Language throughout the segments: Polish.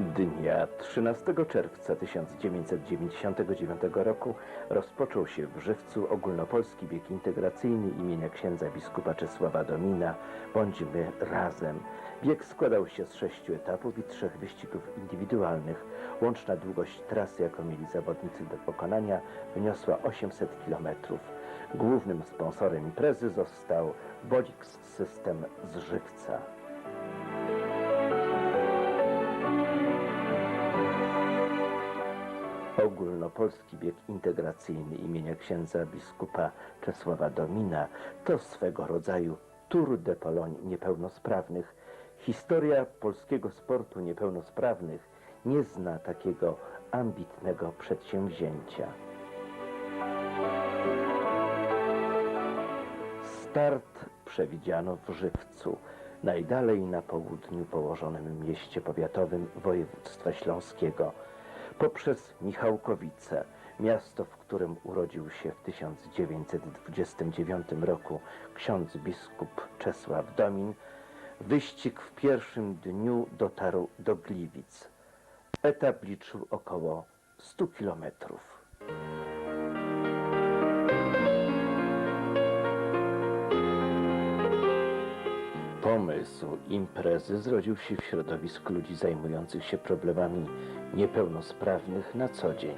Dnia 13 czerwca 1999 roku rozpoczął się w Żywcu ogólnopolski bieg integracyjny imienia księdza biskupa Czesława Domina Bądźmy razem. Bieg składał się z sześciu etapów i trzech wyścigów indywidualnych. Łączna długość trasy, jaką mieli zawodnicy do pokonania, wyniosła 800 km. Głównym sponsorem imprezy został Bolix System z Żywca. Ogólnopolski bieg integracyjny imienia księdza biskupa Czesława Domina to swego rodzaju Tour de Pologne niepełnosprawnych. Historia polskiego sportu niepełnosprawnych nie zna takiego ambitnego przedsięwzięcia. Start przewidziano w Żywcu, najdalej na południu położonym mieście powiatowym województwa śląskiego, poprzez Michałkowice, miasto, w którym urodził się w 1929 roku ksiądz biskup Czesław Domin, wyścig w pierwszym dniu dotarł do Gliwic. Etap liczył około 100 kilometrów. Pomysł imprezy zrodził się w środowisku ludzi zajmujących się problemami niepełnosprawnych na co dzień.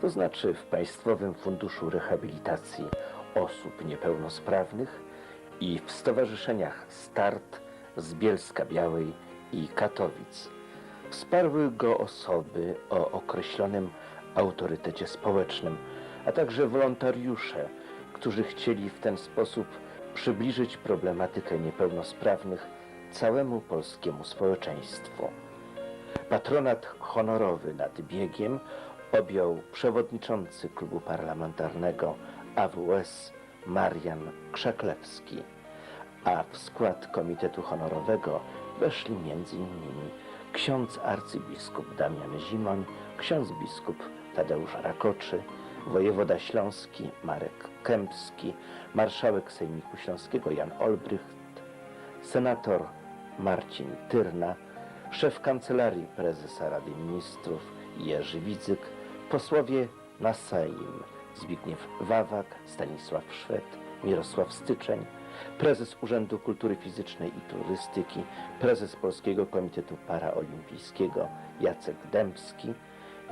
To znaczy w Państwowym Funduszu Rehabilitacji Osób Niepełnosprawnych i w stowarzyszeniach Start z Bielska Białej i Katowic. Wsparły go osoby o określonym autorytecie społecznym, a także wolontariusze, którzy chcieli w ten sposób przybliżyć problematykę niepełnosprawnych całemu polskiemu społeczeństwu. Patronat honorowy nad biegiem objął przewodniczący klubu parlamentarnego AWS Marian Krzaklewski, a w skład komitetu honorowego weszli m.in. ksiądz arcybiskup Damian Zimoń, ksiądz biskup Tadeusz Rakoczy, wojewoda śląski Marek Kępski, marszałek Sejmiku Śląskiego Jan Olbrycht, senator Marcin Tyrna, szef kancelarii prezesa Rady Ministrów Jerzy Widzyk, posłowie na Sejm Zbigniew Wawak, Stanisław Szwed, Mirosław Styczeń, prezes Urzędu Kultury Fizycznej i Turystyki, prezes Polskiego Komitetu Paraolimpijskiego Jacek Dębski,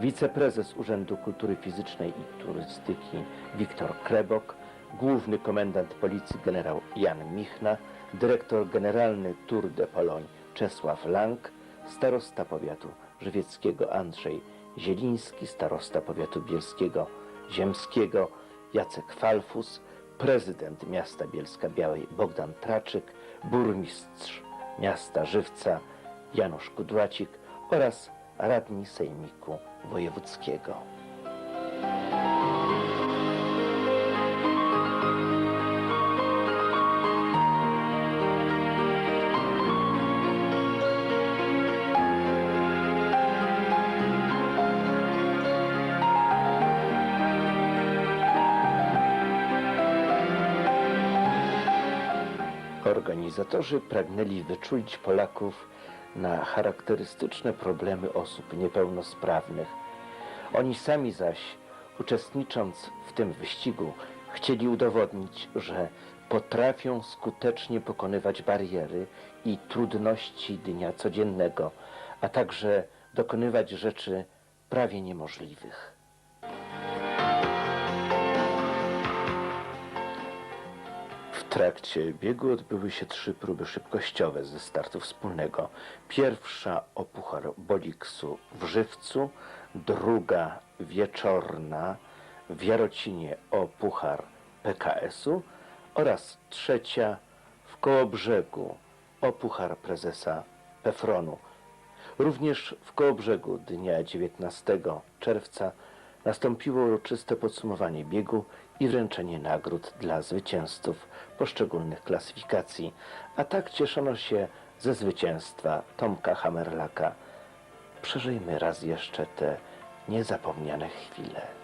wiceprezes Urzędu Kultury Fizycznej i Turystyki Wiktor Krebok, główny komendant policji generał Jan Michna, dyrektor generalny Tour de Pologne Czesław Lang, starosta powiatu żywieckiego Andrzej Zieliński, starosta powiatu bielskiego Ziemskiego Jacek Falfus, prezydent miasta Bielska Białej Bogdan Traczyk, burmistrz miasta Żywca Janusz Kudłacik oraz radni Sejmiku Wojewódzkiego. Organizatorzy pragnęli wyczulić Polaków na charakterystyczne problemy osób niepełnosprawnych. Oni sami zaś, uczestnicząc w tym wyścigu, chcieli udowodnić, że potrafią skutecznie pokonywać bariery i trudności dnia codziennego, a także dokonywać rzeczy prawie niemożliwych. Trakcie biegu odbyły się trzy próby szybkościowe ze startu wspólnego. Pierwsza o puchar Boliksu w Żywcu, druga wieczorna w Jarocinie o puchar PKS-u oraz trzecia w Kołobrzegu o puchar prezesa Pefronu. Również w Kołobrzegu dnia 19 czerwca nastąpiło uroczyste podsumowanie biegu i wręczenie nagród dla zwycięzców poszczególnych klasyfikacji, a tak cieszono się ze zwycięstwa Tomka Hamerlaka. Przeżyjmy raz jeszcze te niezapomniane chwile.